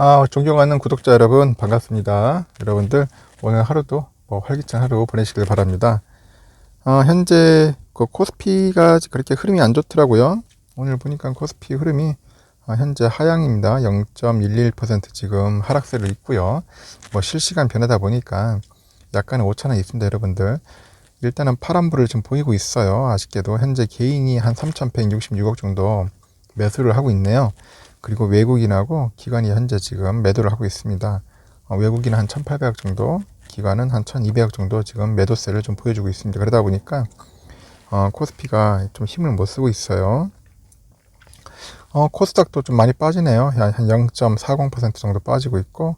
아, 존경하는 구독자 여러분 반갑습니다. 여러분들 오늘 하루도 뭐 활기찬 하루 보내시길 바랍니다. 아, 현재 그 코스피가 그렇게 흐름이 안 좋더라고요. 오늘 보니까 코스피 흐름이 아, 현재 하향입니다. 0.11% 지금 하락세를 있고요. 뭐 실시간 변하다 보니까 약간의 오차는 있습니다, 여러분들. 일단은 파란불을 좀 보이고 있어요. 아쉽게도 현재 개인이 한 3,166억 정도 매수를 하고 있네요. 그리고 외국인하고 기관이 현재 지금 매도를 하고 있습니다. 어, 외국인은 한 1,800억 정도, 기관은 한 1,200억 정도 지금 매도세를 좀 보여주고 있습니다. 그러다 보니까 어, 코스피가 좀 힘을 못 쓰고 있어요. 어, 코스닥도 좀 많이 빠지네요. 한 0.40% 정도 빠지고 있고,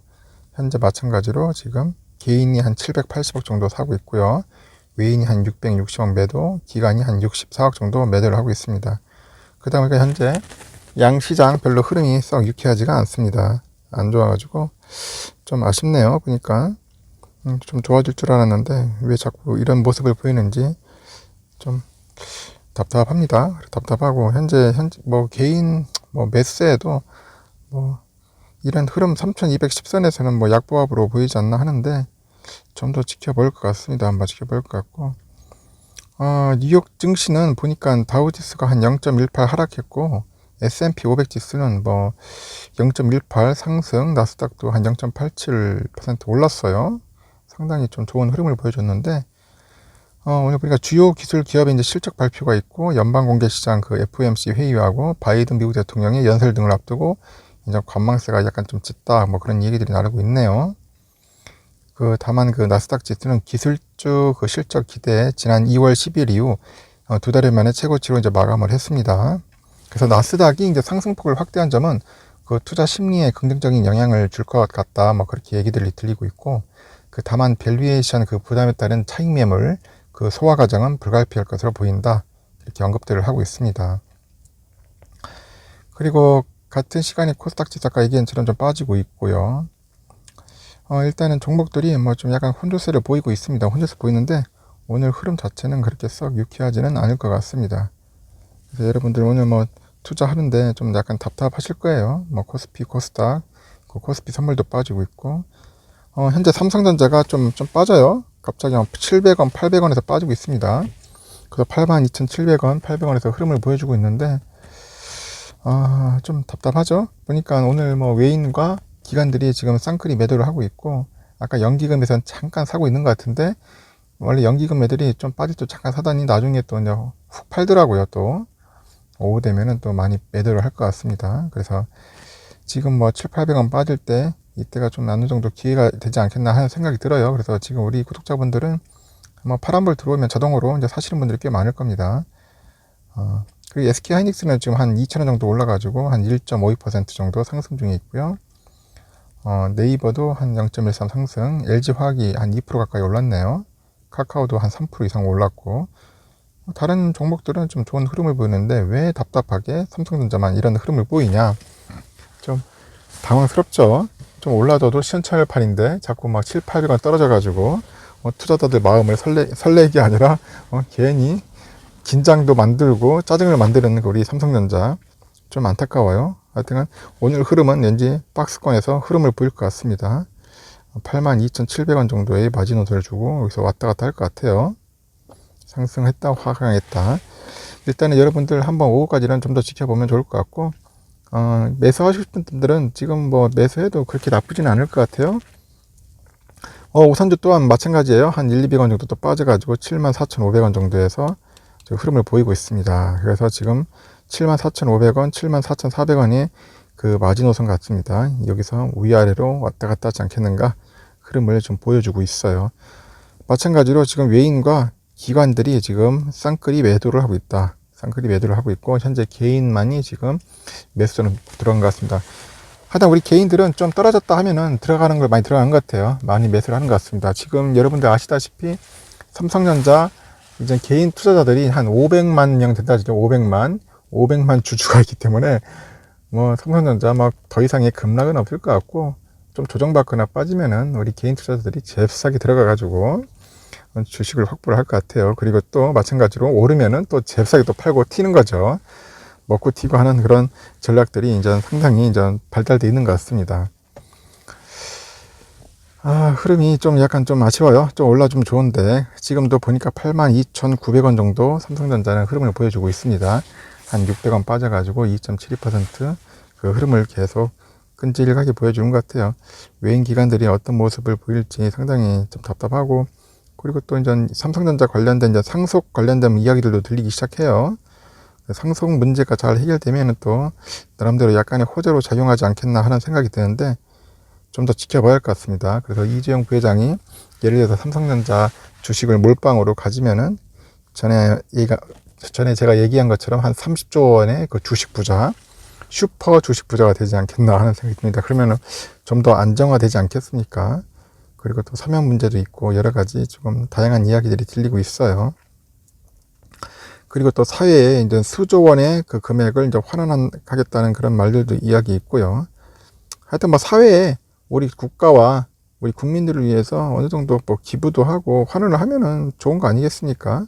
현재 마찬가지로 지금 개인이 한 780억 정도 사고 있고요. 외인이 한 660억 매도, 기관이 한 64억 정도 매도를 하고 있습니다. 그러다 보니까 현재 양 시장 별로 흐름이 썩 유쾌하지가 않습니다. 안 좋아가지고 좀 아쉽네요. 보니까 음, 좀 좋아질 줄 알았는데 왜 자꾸 이런 모습을 보이는지 좀 답답합니다. 답답하고 현재 현재 뭐 개인 뭐 매수세에도 뭐 이런 흐름 3210선에서는 뭐 약보합으로 보이지 않나 하는데 좀 더 지켜볼 것 같습니다. 한번 지켜볼 것 같고 어, 뉴욕 증시는 보니까 다우지수가 한 0.18 하락했고 S&P 500 지수는 뭐 0.18 상승, 나스닥도 한 0.87% 올랐어요. 상당히 좀 좋은 흐름을 보여줬는데 어, 오늘 보니까 주요 기술 기업의 이제 실적 발표가 있고 연방 공개 시장 그 FOMC 회의하고 바이든 미국 대통령의 연설 등을 앞두고 이제 관망세가 약간 좀 짙다 뭐 그런 얘기들이 나르고 있네요. 그 다만 그 나스닥 지수는 기술주 그 실적 기대 지난 2월 10일 이후 어, 두달 만에 최고치로 이제 마감을 했습니다. 그래서 나스닥이 이제 상승폭을 확대한 점은 그 투자 심리에 긍정적인 영향을 줄 것 같다. 뭐 그렇게 얘기들이 들리고 있고 그 다만 밸류에이션 그 부담에 따른 차익 매물 그 소화 과정은 불가피할 것으로 보인다. 이렇게 언급들을 하고 있습니다. 그리고 같은 시간에 코스닥 지수 아까 얘기한 처럼 좀 빠지고 있고요. 어, 일단은 종목들이 뭐 좀 약간 혼조세를 보이고 있습니다. 혼조세 보이는데 오늘 흐름 자체는 그렇게 썩 유쾌하지는 않을 것 같습니다. 그래서 여러분들 오늘 뭐 투자하는데 좀 약간 답답하실 거예요. 뭐 코스피, 코스닥, 그 코스피 선물도 빠지고 있고, 어, 현재 삼성전자가 좀, 좀 빠져요. 갑자기 한 700원, 800원에서 빠지고 있습니다. 그래서 82,700원, 800원에서 흐름을 보여주고 있는데, 아, 좀 답답하죠? 보니까 오늘 뭐 외인과 기관들이 지금 쌍끌이 매도를 하고 있고, 아까 연기금에선 잠깐 사고 있는 것 같은데, 원래 연기금 애들이 좀 빠질 때 잠깐 사다니 나중에 또 이제 훅 팔더라고요, 또. 오후 되면은 또 많이 매도를 할 것 같습니다. 그래서 지금 뭐 7, 800원 빠질 때 이때가 좀 어느 정도 기회가 되지 않겠나 하는 생각이 들어요. 그래서 지금 우리 구독자분들은 뭐 파란불 들어오면 자동으로 이제 사시는 분들이 꽤 많을 겁니다. 어, 그리고 SK 하이닉스는 지금 한 2,000원 정도 올라가지고 한 1.52% 정도 상승 중에 있고요. 어, 네이버도 한 0.13 상승, LG 화학이 한 2% 가까이 올랐네요. 카카오도 한 3% 이상 올랐고, 다른 종목들은 좀 좋은 흐름을 보이는데 왜 답답하게 삼성전자만 이런 흐름을 보이냐? 좀 당황스럽죠? 좀 올라져도 시원찮을 판인데 자꾸 막 7, 800원 떨어져 가지고 어, 투자자들 마음을 설레, 설레게 아니라 어, 괜히 긴장도 만들고 짜증을 만드는 우리 삼성전자 좀 안타까워요. 하여튼 오늘 흐름은 왠지 박스권에서 흐름을 보일 것 같습니다. 82,700원 정도의 마지노선을 주고 여기서 왔다 갔다 할 것 같아요 상승했다, 하강했다. 일단은 여러분들 한번 오후까지는 좀 더 지켜보면 좋을 것 같고, 어, 싶은 분들은 지금 뭐 매수해도 그렇게 나쁘지는 않을 것 같아요. 어, 우선주 또한 마찬가지예요. 한 1, 200원 정도 또 빠져가지고 74,500원 정도에서 흐름을 보이고 있습니다. 그래서 지금 74,500원, 74,400원이 그 마지노선 같습니다. 여기서 위아래로 왔다 갔다 하지 않겠는가 흐름을 좀 보여주고 있어요. 마찬가지로 지금 외인과 기관들이 지금 쌍끌이 매도를 하고 있다. 쌍끌이 매도를 하고 있고 현재 개인만이 지금 매수는 들어간 것 같습니다. 하여튼 우리 개인들은 좀 떨어졌다 하면은 들어가는 걸 많이 들어간 것 같아요. 많이 매수를 하는 것 같습니다. 지금 여러분들 아시다시피 삼성전자 이제 개인 투자자들이 한 500만 명 된다죠. 500만 500만 주주가 있기 때문에 뭐 삼성전자 막 더 이상의 급락은 없을 것 같고 좀 조정받거나 빠지면은 우리 개인 투자자들이 잽싸게 들어가 가지고 주식을 확보를 할 것 같아요. 그리고 또 마찬가지로 오르면은 또 잽싸게 또 팔고 튀는 거죠. 먹고 튀고 하는 그런 전략들이 이제 상당히 이제 발달되어 있는 것 같습니다. 아, 흐름이 좀 약간 좀 아쉬워요. 좀 올라주면 좋은데, 지금도 보니까 82,900원 정도 삼성전자는 흐름을 보여주고 있습니다. 한 600원 빠져가지고 2.72%그 흐름을 계속 끈질하게 보여주는 것 같아요. 외인 기관들이 어떤 모습을 보일지 상당히 좀 답답하고, 그리고 또 이제 삼성전자 관련된 이제 상속 관련된 이야기들도 들리기 시작해요. 상속 문제가 잘 해결되면 또 나름대로 약간의 호재로 작용하지 않겠나 하는 생각이 드는데, 좀 더 지켜봐야 할 것 같습니다. 그래서 이재용 부회장이 예를 들어서 삼성전자 주식을 몰빵으로 가지면은 전에 얘가 전에 제가 얘기한 것처럼 한 30조 원의 그 주식 부자 슈퍼 주식 부자가 되지 않겠나 하는 생각이 듭니다. 그러면은 좀 더 안정화되지 않겠습니까? 그리고 또 서명 문제도 있고 여러 가지 조금 다양한 이야기들이 들리고 있어요. 그리고 또 사회에 이제 수조 원의 그 금액을 이제 환원하겠다는 그런 말들도 이야기 있고요. 하여튼 뭐 사회에 우리 국가와 우리 국민들을 위해서 어느 정도 뭐 기부도 하고 환원을 하면은 좋은 거 아니겠습니까?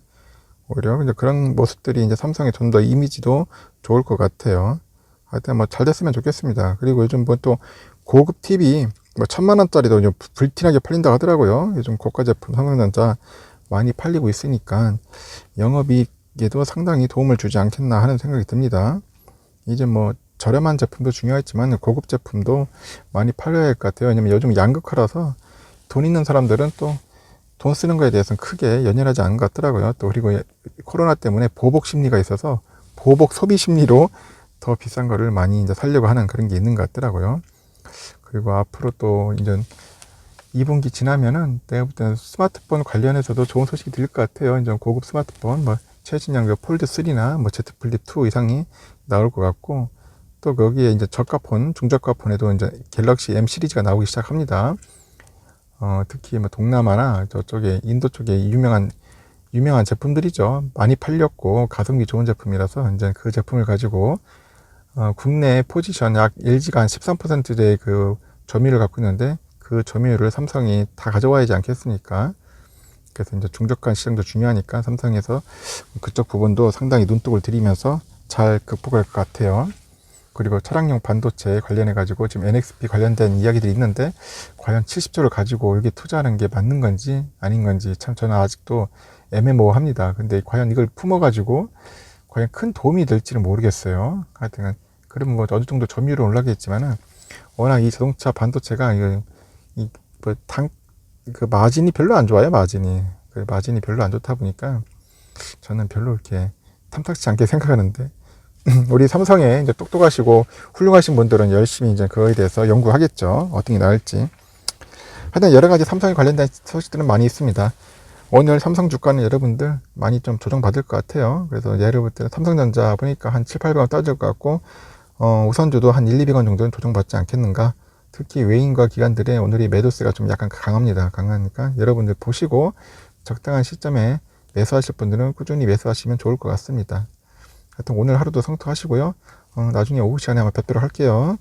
오히려 이제 그런 모습들이 이제 삼성의 좀 더 이미지도 좋을 것 같아요. 하여튼 뭐 잘 됐으면 좋겠습니다. 그리고 요즘 뭐 또 고급 TV 뭐 천만 원짜리도 이제 불티나게 팔린다 하더라고요. 요즘 고가 제품 삼성전자 많이 팔리고 있으니까 영업이익에도 상당히 도움을 주지 않겠나 하는 생각이 듭니다. 이제 뭐 저렴한 제품도 중요하지만 고급 제품도 많이 팔려야 할 것 같아요. 왜냐면 요즘 양극화라서 돈 있는 사람들은 또 돈 쓰는 거에 대해서는 크게 연연하지 않은 것 같더라고요. 또 그리고 코로나 때문에 보복 심리가 있어서 보복 소비 심리로 더 비싼 거를 많이 이제 살려고 하는 그런 게 있는 것 같더라고요. 그리고 앞으로 또 이제 2분기 지나면은 내가 볼 때는 스마트폰 관련해서도 좋은 소식이 들릴 것 같아요. 이제 고급 스마트폰 뭐 최신형 그 폴드 3나 뭐 Z 플립 2 이상이 나올 것 같고 또 거기에 이제 저가폰, 중저가 폰에도 이제 갤럭시 M 시리즈가 나오기 시작합니다. 어, 특히 뭐 동남아나 저쪽에 인도 쪽에 유명한 유명한 제품들이죠. 많이 팔렸고 가성비 좋은 제품이라서 이제 그 제품을 가지고 어, 국내 포지션 약 LG가 한 13%의 그 점유율을 갖고 있는데 그 점유율을 삼성이 다 가져와야지 않겠습니까? 그래서 이제 중저가 시장도 중요하니까 삼성에서 그쪽 부분도 상당히 눈독을 들이면서 잘 극복할 것 같아요. 그리고 차량용 반도체 관련해 가지고 지금 NXP 관련된 이야기들이 있는데 과연 70조를 가지고 여기 투자하는 게 맞는 건지 아닌 건지 참 저는 아직도 애매모호합니다. 근데 과연 이걸 품어 가지고 과연 큰 도움이 될지는 모르겠어요. 하여튼 그러면 뭐 어느 정도 점유율은 올라겠지만은 워낙 이 자동차 반도체가 이뭐당그 마진이 별로 안 좋아요 마진이 그 마진이 별로 안 좋다 보니까 저는 별로 이렇게 탐탁치 않게 생각하는데 우리 삼성에 이제 똑똑하시고 훌륭하신 분들은 열심히 이제 그거에 대해서 연구하겠죠. 어떤 게 나을지. 하여튼 여러 가지 삼성에 관련된 소식들은 많이 있습니다. 오늘 삼성 주가는 여러분들 많이 좀 조정받을 것 같아요. 그래서 예를 볼 때는 삼성전자 보니까 한 7, 800원 떨어질 것 같고, 어, 우선주도 한 1, 200원 정도는 조정받지 않겠는가. 특히 외인과 기관들의 오늘이 매도세가 좀 약간 강합니다. 강하니까 여러분들 보시고 적당한 시점에 매수하실 분들은 꾸준히 매수하시면 좋을 것 같습니다. 하여튼 오늘 하루도 성투하시고요. 어, 나중에 오후 시간에 한번 뵙도록 할게요.